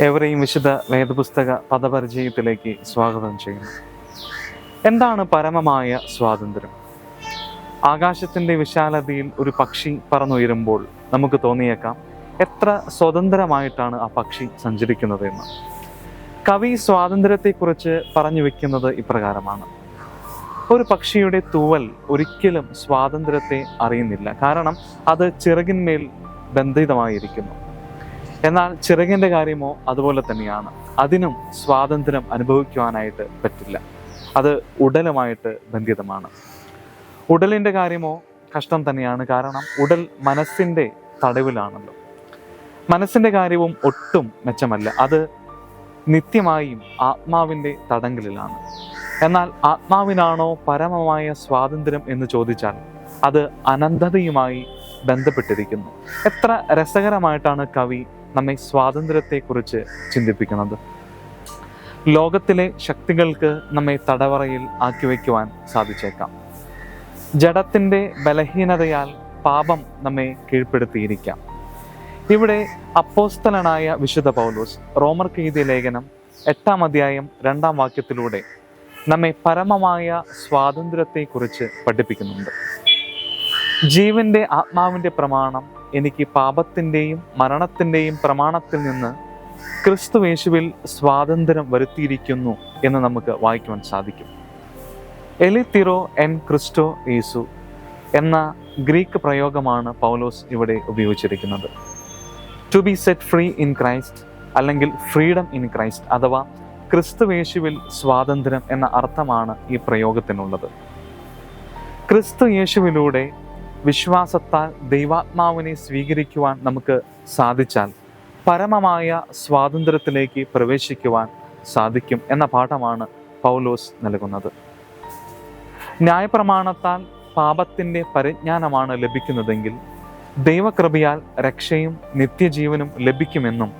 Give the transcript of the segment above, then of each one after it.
ഏവരെയും വിശുദ്ധ വേദപുസ്തക പദപരിചയത്തിലേക്ക് സ്വാഗതം ചെയ്യുന്നു. എന്താണ് പരമമായ സ്വാതന്ത്ര്യം? ആകാശത്തിന്റെ വിശാലതയിൽ ഒരു പക്ഷി പറന്നുയരുമ്പോൾ നമുക്ക് തോന്നിയേക്കാം എത്ര സ്വതന്ത്രമായിട്ടാണ് ആ പക്ഷി സഞ്ചരിക്കുന്നത് എന്ന്. കവി സ്വാതന്ത്ര്യത്തെക്കുറിച്ച് പറഞ്ഞു വെക്കുന്നത് ഇപ്രകാരമാണ്. ഒരു പക്ഷിയുടെ തൂവൽ ഒരിക്കലും സ്വാതന്ത്ര്യത്തെ അറിയുന്നില്ല. കാരണം അത് ചിറകിന്മേൽ ബന്ധിതമായിരിക്കുന്നു. എന്നാൽ ചിറകിന്റെ കാര്യമോ അതുപോലെ തന്നെയാണ്. അതിനും സ്വാതന്ത്ര്യം അനുഭവിക്കുവാനായിട്ട് പറ്റില്ല. അത് ഉടലുമായിട്ട് ബന്ധിതമാണ്. ഉടലിന്റെ കാര്യമോ കഷ്ടം തന്നെയാണ്. കാരണം ഉടൽ മനസ്സിന്റെ തടവിലാണല്ലോ. മനസ്സിന്റെ കാര്യവും ഒട്ടും മെച്ചമല്ല. അത് നിത്യമായും ആത്മാവിന്റെ തടങ്കലിലാണ്. എന്നാൽ ആത്മാവിനാണോ പരമമായ സ്വാതന്ത്ര്യം എന്ന് ചോദിച്ചാൽ അത് അനന്തതയുമായി ബന്ധപ്പെട്ടിരിക്കുന്നു. എത്ര രസകരമായിട്ടാണ് കവി നമ്മെ സ്വാതന്ത്ര്യത്തെക്കുറിച്ച് ചിന്തിപ്പിക്കുന്നത്. ലോകത്തിലെ ശക്തികൾക്ക് നമ്മെ തടവറയിൽ ആക്കി വയ്ക്കുവാൻ സാധിച്ചേക്കാം. ജഡത്തിന്റെ ബലഹീനതയാൽ പാപം നമ്മെ കീഴ്പ്പെടുത്തിയിരിക്കാം. ഇവിടെ അപ്പോസ്തലനായ വിശുദ്ധ പൗലോസ് റോമർ കീതി ലേഖനം എട്ടാം അധ്യായം രണ്ടാം വാക്യത്തിലൂടെ നമ്മെ പരമമായ സ്വാതന്ത്ര്യത്തെക്കുറിച്ച് പഠിപ്പിക്കുന്നുണ്ട്. ജീവന്റെ ആത്മാവിന്റെ പ്രമാണം എനിക്ക് പാപത്തിന്റെയും മരണത്തിന്റെയും പ്രമാണത്തിൽ നിന്ന് ക്രിസ്തു യേശുവിൽ സ്വാതന്ത്ര്യം വരുത്തിയിരിക്കുന്നു എന്ന് നമുക്ക് വായിക്കുവാൻ സാധിക്കും. എലിത്തിറോ എൻ ക്രിസ്റ്റോ യേസു എന്ന ഗ്രീക്ക് പ്രയോഗമാണ് പൗലോസ് ഇവിടെ ഉപയോഗിച്ചിരിക്കുന്നത്. To be set free in Christ അല്ലെങ്കിൽ ഫ്രീഡം ഇൻ ക്രൈസ്റ്റ് അഥവാ ക്രിസ്തു യേശുവിൽ സ്വാതന്ത്ര്യം എന്ന അർത്ഥമാണ് ഈ പ്രയോഗത്തിനുള്ളത്. ക്രിസ്തു യേശുവിലൂടെ വിശ്വാസത്താൽ ദൈവാത്മാവിനെ സ്വീകരിക്കുവാൻ നമുക്ക് സാധിച്ചാൽ പരമമായ സ്വാതന്ത്ര്യത്തിലേക്ക് പ്രവേശിക്കുവാൻ സാധിക്കും എന്ന പാഠമാണ് പൗലോസ് നൽകുന്നത്. ന്യായപ്രമാണത്താൽ പാപത്തിന്റെ പരിജ്ഞാനമാണ് ലഭിക്കുന്നതെങ്കിൽ ദൈവകൃപയാൽ രക്ഷയും നിത്യജീവനും ലഭിക്കുമെന്നും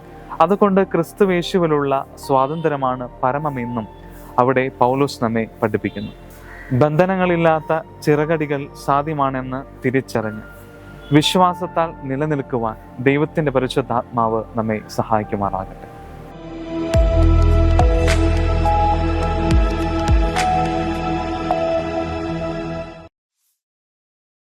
അതുകൊണ്ട് ക്രിസ്തുവേശുവിലുള്ള സ്വാതന്ത്ര്യമാണ് പരമമെന്നും അവിടെ പൗലോസ് നമ്മെ പഠിപ്പിക്കുന്നു. ബന്ധനങ്ങളില്ലാത്ത ചിറകടികൾ സാധ്യമാണെന്ന് തിരിച്ചറിഞ്ഞ് വിശ്വാസത്താൽ നിലനിൽക്കുവാൻ ദൈവത്തിന്റെ പരിശുദ്ധാത്മാവ് നമ്മെ സഹായിക്കുമാറാകട്ടെ.